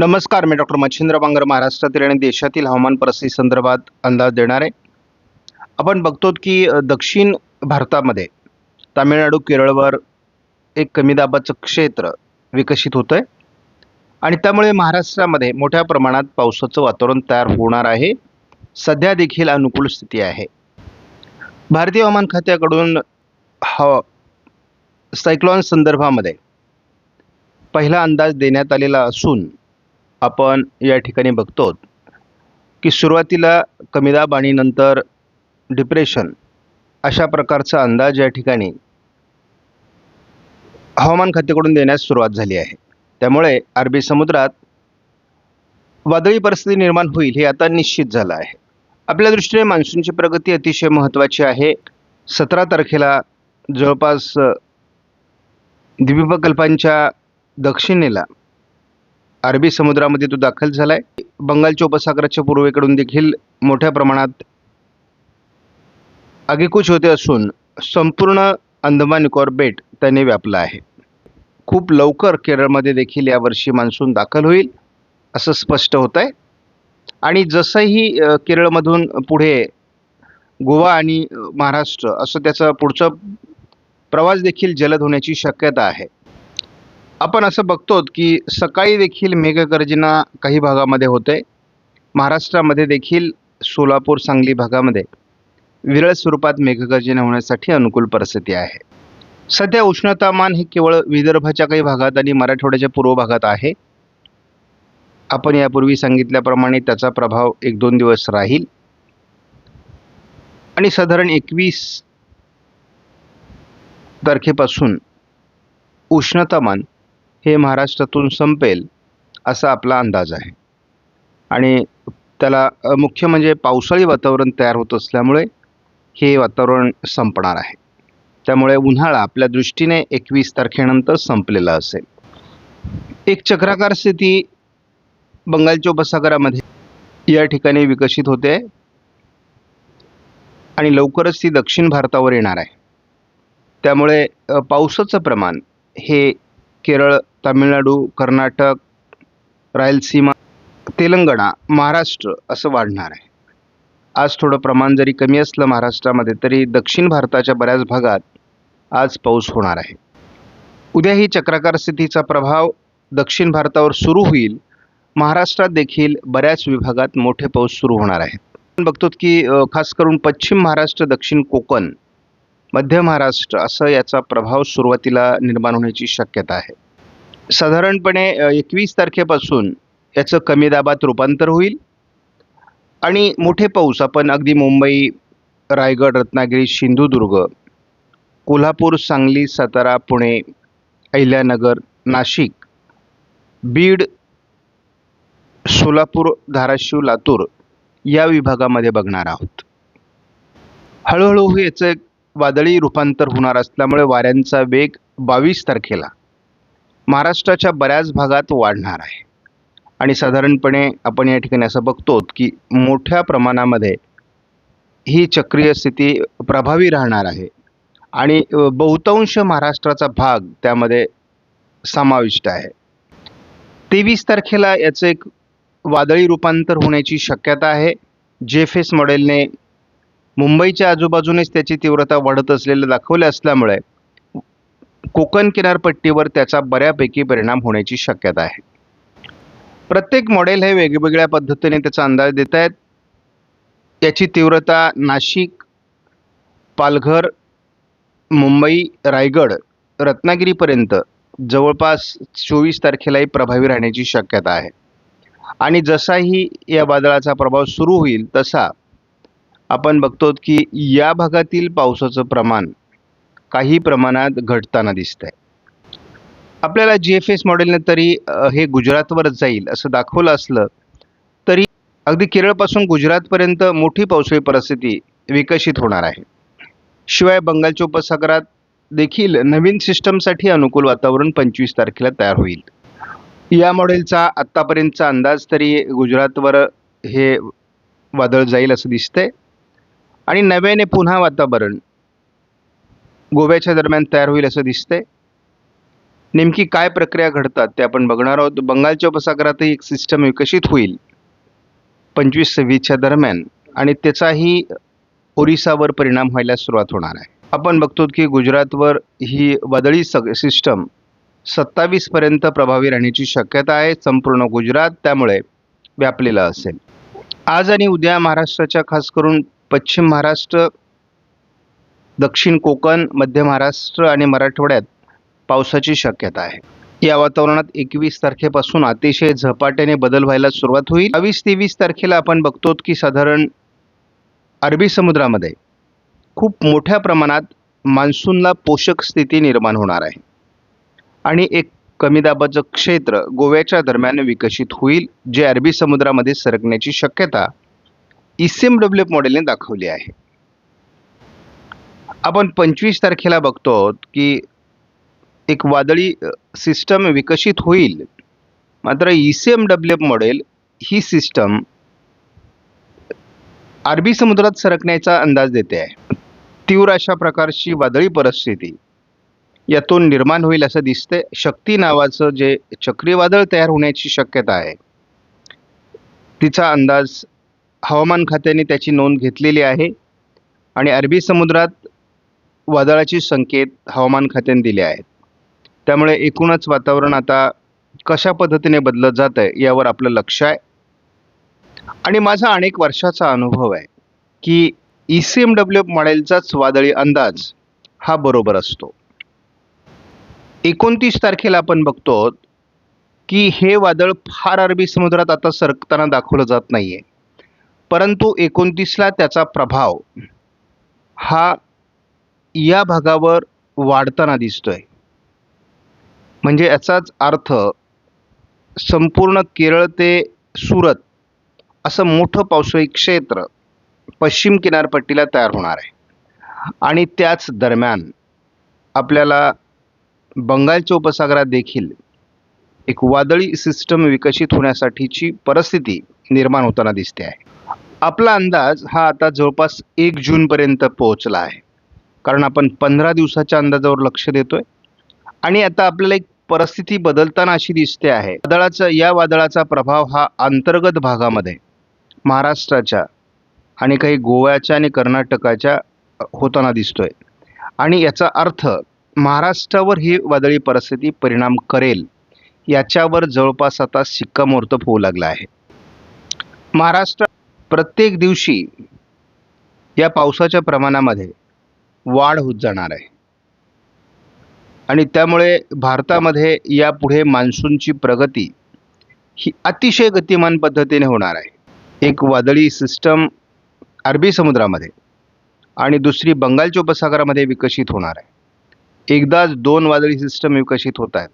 नमस्कार मी डॉक्टर मच्छिंद्र बांगर महाराष्ट्रातील आणि देशातील हवामान परिस्थिती संदर्भात अंदाज देणार. आहे आपण बघतो की दक्षिण भारतामध्ये तामिळनाडू केरळवर एक कमी दाबाचं क्षेत्र विकसित होतं आहे आणि त्यामुळे महाराष्ट्रामध्ये मोठ्या प्रमाणात पावसाचं वातावरण तयार होणार आहे. सध्या देखील अनुकूल स्थिती आहे. भारतीय हवामान खात्याकडून हवा सायक्लॉन संदर्भामध्ये पहिला अंदाज देण्यात आलेला असून आपण या ठिकाणी बघतो की सुरुवातीला कमी दाब आणि नंतर डिप्रेशन अशा प्रकारचा अंदाज या ठिकाणी हवामान खात्याकडून देण्यास सुरुवात झाली आहे. त्यामुळे अरबी समुद्रात वादळी परिस्थिती निर्माण होईल हे आता निश्चित झालं आहे. आपल्या दृष्टीने मान्सूनची प्रगती अतिशय महत्त्वाची आहे. सतरा तारखेला जवळपास द्वीपकल्पांच्या दक्षिणेला अरबी समुद्रामध्ये तो दाखल झाला आहे बंगालच्या उपसागराच्या पूर्वेकडून देखील मोठ्या प्रमाणात आगेकूच होते असून संपूर्ण अंदमान निकोबार बेट त्याने व्यापलं आहे. खूप लवकर केरळमध्ये देखील यावर्षी मान्सून दाखल होईल असं स्पष्ट होत आहे आणि जसंही केरळमधून पुढे गोवा आणि महाराष्ट्र असं त्याचा पुढचा प्रवास देखील जलद होण्याची शक्यता आहे. आपण असं बघतो की सकाळी देखील मेघगर्जना काही भागामध्ये होते. महाराष्ट्रामध्ये देखील सोलापूर सांगली भागामध्ये विरळ स्वरूपात मेघगर्जना होण्यासाठी अनुकूल परिस्थिती आहे. सध्या उष्णतामान हे केवळ विदर्भाच्या काही भागात आणि मराठवाड्याच्या पूर्व भागात आहे. आपण यापूर्वी सांगितल्याप्रमाणे त्याचा प्रभाव एक दोन दिवस राहील. आणि साधारण एकवीस तारखेपासून उष्णतामान हे महाराष्ट्रातून संपेल असा आपला अंदाज आहे. आणि त्याला मुख्य म्हणजे पावसाळी वातावरण तयार होत असल्यामुळे हे वातावरण संपणार आहे. त्यामुळे उन्हाळा आपल्या दृष्टीने एकवीस तारखेनंतर संपलेला असेल. एक चक्राकार स्थिती बंगालच्या उपसागरामध्ये या ठिकाणी विकसित होते आणि लवकरच ती दक्षिण भारतावर येणार आहे. त्यामुळे पावसाचं प्रमाण हे केरळ तामिळनाडू कर्नाटक रायलसीमा तेलंगणा महाराष्ट्र असं वाढणार आहे. आज थोडं प्रमाण जरी कमी असलं महाराष्ट्रामध्ये तरी दक्षिण भारताच्या बऱ्याच भागात आज पाऊस होणार आहे. उद्या ही चक्राकार स्थितीचा प्रभाव दक्षिण भारतावर सुरू होईल. महाराष्ट्रात देखील बऱ्याच विभागात मोठे पाऊस सुरू होणार आहेत. आपण बघतो की खास करून पश्चिम महाराष्ट्र दक्षिण कोकण मध्य महाराष्ट्र असं याचा प्रभाव सुरुवातीला निर्माण होण्याची शक्यता आहे. साधारणपणे एकवीस तारखेपासून याचं कमी दाबात रूपांतर होईल आणि मोठे पाऊस आपण अगदी मुंबई रायगड रत्नागिरी सिंधुदुर्ग कोल्हापूर सांगली सातारा पुणे अहिल्यानगर नाशिक बीड सोलापूर धाराशिव लातूर या विभागामध्ये बघणार आहोत. हळूहळू याचं एक वादळी रूपांतर होणार असल्यामुळे वाऱ्यांचा वेग बावीस तारखेला महाराष्ट्राच्या बऱ्याच भागात वाढणार आहे. आणि साधारणपणे आपण या ठिकाणी असं बघतो की मोठ्या प्रमाणामध्ये ही चक्रीय स्थिती प्रभावी राहणार आहे. आणि बहुतांश महाराष्ट्राचा भाग त्यामध्ये समाविष्ट आहे. तेवीस तारखेला याचं एक वादळी रूपांतर होण्याची शक्यता आहे. जेफेस मॉडेलने मुंबईच्या आजूबाजूनेच त्याची तीव्रता वाढत असलेलं दाखवले असल्यामुळे कोकण किनारपट्टीवर त्याचा बऱ्यापैकी परिणाम होण्याची शक्यता आहे. प्रत्येक मॉडेल हे वेगवेगळ्या पद्धतीने त्याचा अंदाज देत आहेत. त्याची तीव्रता नाशिक पालघर मुंबई रायगड रत्नागिरीपर्यंत जवळपास चोवीस तारखेलाही प्रभावी राहण्याची शक्यता आहे. आणि जसाही या वादळाचा प्रभाव सुरू होईल तसा आपण बघतो की या भागातील पावसाचं प्रमाण काही प्रमाणात घटताना दिसत आहे आपल्याला जी एफ एस मॉडेलने तरी हे गुजरातवर जाईल असं दाखवलं असलं तरी अगदी केरळपासून गुजरातपर्यंत मोठी पावसाळी परिस्थिती विकसित होणार आहे. शिवाय बंगालच्या उपसागरात देखील नवीन सिस्टमसाठी अनुकूल वातावरण पंचवीस तारखेला तयार होईल. या मॉडेलचा आत्तापर्यंतचा अंदाज तरी गुजरातवर हे वादळ जाईल असं दिसतंय. आणि नव्याने पुन्हा वातावरण. गोव्याच्या दरम्यान तयार होईल असं दिसतंय. नेमकी काय प्रक्रिया घडतात ते आपण बघणार आहोत. बंगालच्या उपसागरातही एक सिस्टम विकसित होईल. पंचवीस सव्वीसच्या दरम्यान आणि त्याचाही ओरिसावर परिणाम व्हायला सुरुवात होणार आहे. आपण बघतो की गुजरातवर ही वादळी सग सिस्टम सत्तावीसपर्यंत प्रभावी राहण्याची शक्यता आहे. संपूर्ण गुजरात त्यामुळे व्यापलेलं असेल. आज आणि उद्या महाराष्ट्राच्या खास करून पश्चिम महाराष्ट्र दक्षिण कोकण मध्य महाराष्ट्र आणि मराठवाड्यात पावसाची शक्यता आहे. या वातावरणात एकवीस तारखेपासून अतिशय झपाट्याने बदल व्हायला सुरुवात होईल. बावीस तेवीस तारखेला आपण बघतो की साधारण अरबी समुद्रामध्ये खूप मोठ्या प्रमाणात मान्सूनला पोषक स्थिती निर्माण होणार आहे. आणि एक कमी दाबाचं क्षेत्र गोव्याच्या दरम्यान विकसित होईल जे अरबी समुद्रामध्ये सरकण्याची शक्यता ई सी एम डब्ल्यू मॉडेलने दाखवली आहे. आपण पंचवीस तारखेला बघतो आहोत की एक वादळी सिस्टम विकसित होईल. मात्र E C M W model ही सिस्टम अरबी समुद्रात सरकण्याचा अंदाज देते आहे. तीव्र अशा प्रकारची वादळी परिस्थिती यातून निर्माण होईल असं दिसते. शक्ती नावाचं जे चक्रीवादळ तयार होण्याची शक्यता आहे तिचा अंदाज हवामान खात्याने त्याची नोंद घेतलेली आहे. आणि अरबी समुद्रात वादळाचे संकेत हवामान खात्याने दिले आहेत. त्यामुळे एकूणच वातावरण आता कशा पद्धतीने बदलत जात आहे यावर आपलं लक्ष आहे. आणि माझा अनेक वर्षाचा अनुभव आहे की ई सी एम डब्ल्यू मॉडेलचाच वादळी अंदाज हा बरोबर असतो. एकोणतीस तारखेला आपण बघतो की हे वादळ फार अरबी समुद्रात आता सरकताना दाखवलं जात नाही आहे परंतु एकोणतीसला त्याचा प्रभाव हा या भागावर वाढताना दिसतो आहे म्हणजे याचाच अर्थ संपूर्ण केरळ ते सुरत असं मोठं पावसाळी क्षेत्र पश्चिम किनारपट्टीला तयार होणार आहे. आणि त्याच दरम्यान आपल्याला बंगालच्या उपसागरात देखील एक वादळी सिस्टम विकसित होण्यासाठीची परिस्थिती निर्माण होताना दिसते आहे. आपला अंदाज हा आता जवळपास एक जूनपर्यंत पोहोचला आहे. कारण आपण पंधरा दिवसाच्या अंदाजावर लक्ष देतोय. आणि आता आपल्याला एक परिस्थिती बदलताना अशी दिसते आहे. वादळाचा या वादळाचा प्रभाव हा अंतर्गत भागामध्ये महाराष्ट्राच्या आणि काही गोव्याच्या आणि कर्नाटकाच्या होताना दिसतोय. आणि याचा अर्थ महाराष्ट्रावर ही वादळी परिस्थिती परिणाम करेल याच्यावर जवळपास आता शिक्कामोर्तब होऊ लागला आहे. महाराष्ट्र प्रत्येक दिवशी या पावसाच्या प्रमाणामध्ये वाढ होत जाणार आहे. आणि त्यामुळे भारतामध्ये यापुढे मान्सूनची प्रगती ही अतिशय गतिमान पद्धतीने होणार आहे. एक वादळी सिस्टम अरबी समुद्रामध्ये आणि दुसरी बंगालच्या उपसागरामध्ये विकसित होणार आहे. एकदाच दोन वादळी सिस्टम विकसित होत आहेत.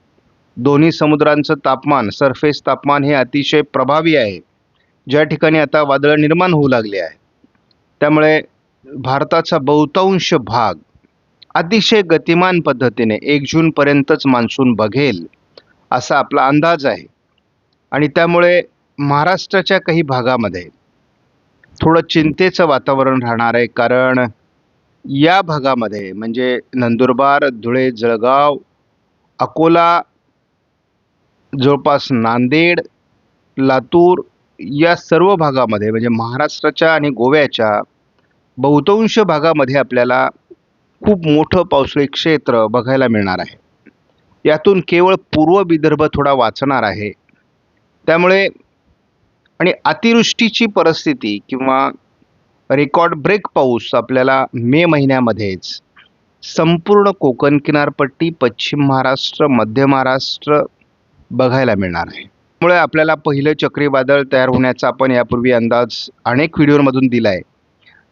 दोन्ही समुद्रांचं तापमान सरफेस तापमान हे अतिशय प्रभावी आहे. ज्या ठिकाणी आता वादळं निर्माण होऊ लागले आहे त्यामुळे भारताचा बहुतांश भाग अतिशय गतिमान पद्धतीने एक जूनपर्यंतच मान्सून बघेल असा आपला अंदाज आहे. आणि त्यामुळे महाराष्ट्राच्या काही भागामध्ये थोडं चिंतेचं वातावरण राहणार आहे कारण या भागामध्ये म्हणजे नंदुरबार धुळे जळगाव अकोला जवळपास नांदेड लातूर या सर्व भागामध्ये म्हणजे महाराष्ट्राच्या आणि गोव्याच्या बहुतांश भागामध्ये आपल्याला खूप मोठं पावसाळी क्षेत्र बघायला मिळणार आहे. यातून केवळ पूर्व विदर्भ थोडा वाचणार आहे. त्यामुळे आणि अतिवृष्टीची परिस्थिती किंवा रेकॉर्ड ब्रेक पाऊस आपल्याला मे महिन्यामध्येच संपूर्ण कोकण किनारपट्टी पश्चिम महाराष्ट्र मध्य महाराष्ट्र बघायला मिळणार आहे. त्यामुळे आपल्याला पहिलं चक्रीवादळ तयार होण्याचा आपण यापूर्वी अंदाज अनेक व्हिडिओमधून दिला आहे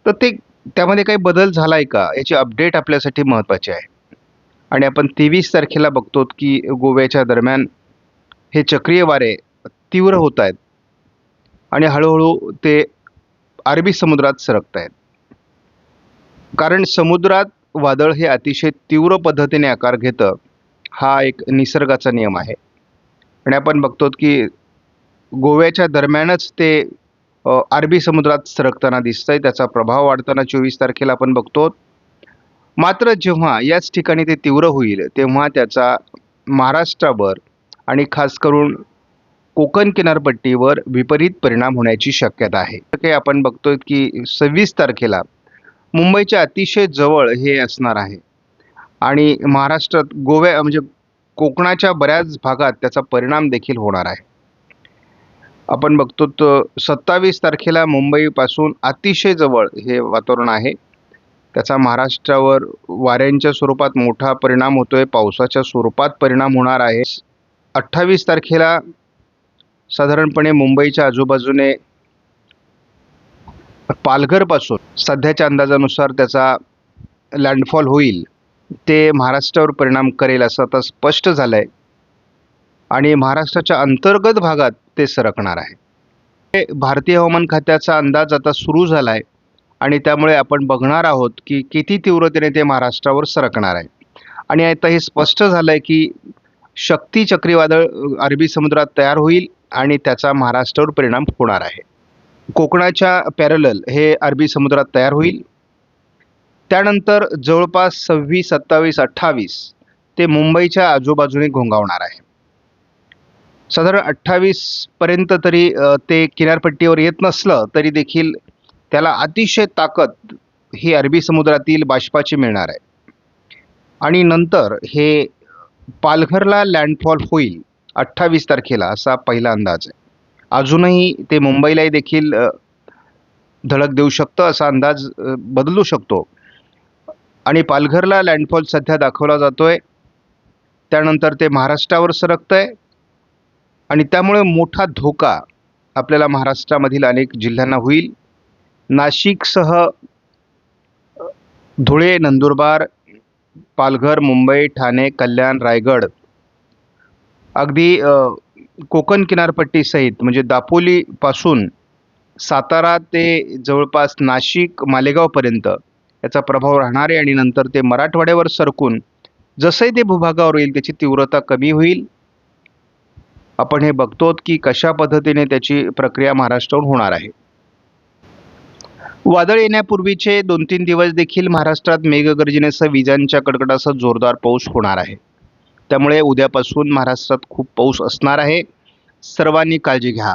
तर ते त्यामध्ये काही बदल झाला आहे का? याची अपडेट आपल्यासाठी महत्त्वाची आहे. आणि आपण तेवीस तारखेला बघतो की गोव्याच्या दरम्यान हे चक्रीय वारे तीव्र होत आहेत आणि हळूहळू ते अरबी समुद्रात सरकत आहेत कारण समुद्रात वादळ हे अतिशय तीव्र पद्धतीने आकार घेतं हा एक निसर्गाचा नियम आहे. आणि आपण बघतो की गोव्याच्या दरम्यानच ते अरबी समुद्रात सरकताना दिसतंय. त्याचा प्रभाव वाढताना चोवीस तारखेला आपण बघतो मात्र जेव्हा याच ठिकाणी ते तीव्र होईल तेव्हा त्याचा महाराष्ट्रावर आणि खास करून कोकण किनारपट्टीवर विपरीत परिणाम होण्याची शक्यता आहे. काही आपण बघतोय की सव्वीस तारखेला मुंबईच्या अतिशय जवळ हे असणार आहे. आणि महाराष्ट्रात गोव्या म्हणजे कोकणाच्या बऱ्याच भागात त्याचा परिणाम देखील होणार आहे. आपण बघतो तर सत्तावीस तारखेला मुंबईपासून अतिशय जवळ हे वातावरण आहे. त्याचा महाराष्ट्रावर वाऱ्यांच्या स्वरूपात मोठा परिणाम होतोय पावसाच्या स्वरूपात परिणाम होणार आहे. अठ्ठावीस तारखेला साधारणपणे मुंबईच्या आजूबाजूने पालघरपासून सध्याच्या अंदाजानुसार त्याचा लँडफॉल होईल. ते महाराष्ट्रावर परिणाम करेल असं आता स्पष्ट झालं आहे आणि महाराष्ट्राच्या अंतर्गत भागात ते सरकणार आहे. हे भारतीय हवामान खात्याचा अंदाज आता सुरू झाला आहे आणि त्यामुळे आपण बघणार आहोत की किती तीव्रतेने ते महाराष्ट्रावर सरकणार आहे. आणि आता हे स्पष्ट झालं आहे की शक्ती चक्रीवादळ अरबी समुद्रात तयार होईल आणि त्याचा महाराष्ट्रावर परिणाम होणार आहे. कोकणाच्या पॅरलल हे अरबी समुद्रात तयार होईल. त्यानंतर जवळपास सव्वीस सत्तावीस अठ्ठावीस ते मुंबईच्या आजूबाजूने घोंगावणार आहे. साधारण अठ्ठावीसपर्यंत तरी ते किनारपट्टीवर येत नसलं तरी देखील त्याला अतिशय ताकद ही अरबी समुद्रातील बाष्पाची मिळणार आहे. आणि नंतर हे पालघरला लँडफॉल होईल अठ्ठावीस तारखेला असा पहिला अंदाज आहे. अजूनही ते मुंबईलाही देखील धडक देऊ शकतं असा अंदाज बदलू शकतो. आणि पालघरला लँडफॉल सध्या दाखवला जातो आहे त्यानंतर ते महाराष्ट्रावर सरकतं आहे आणि त्यामुळे मोठा धोका आपल्याला महाराष्ट्रामधील अनेक जिल्ह्यांना होईल. नाशिकसह धुळे नंदुरबार पालघर मुंबई ठाणे कल्याण रायगड अगदी कोकण किनारपट्टीसहित म्हणजे दापोलीपासून सातारा ते जवळपास नाशिक मालेगावपर्यंत याचा प्रभाव राहणार आहे आणि नंतर ते मराठवाड्यावर सरकून जसंही ते भूभागावर येईल त्याची तीव्रता कमी होईल. आपण हे बघतो की कशा पद्धतीने त्याची प्रक्रिया महाराष्ट्रावर होणार आहे. वादळ येण्यापूर्वीचे दोन तीन दिवस देखील महाराष्ट्रात मेघगर्जनेसह विजांच्या कडकडासह जोरदार पाऊस होणार आहे. त्यामुळे उद्यापासून महाराष्ट्रात खूप पाऊस असणार आहे. सर्वांनी काळजी घ्या.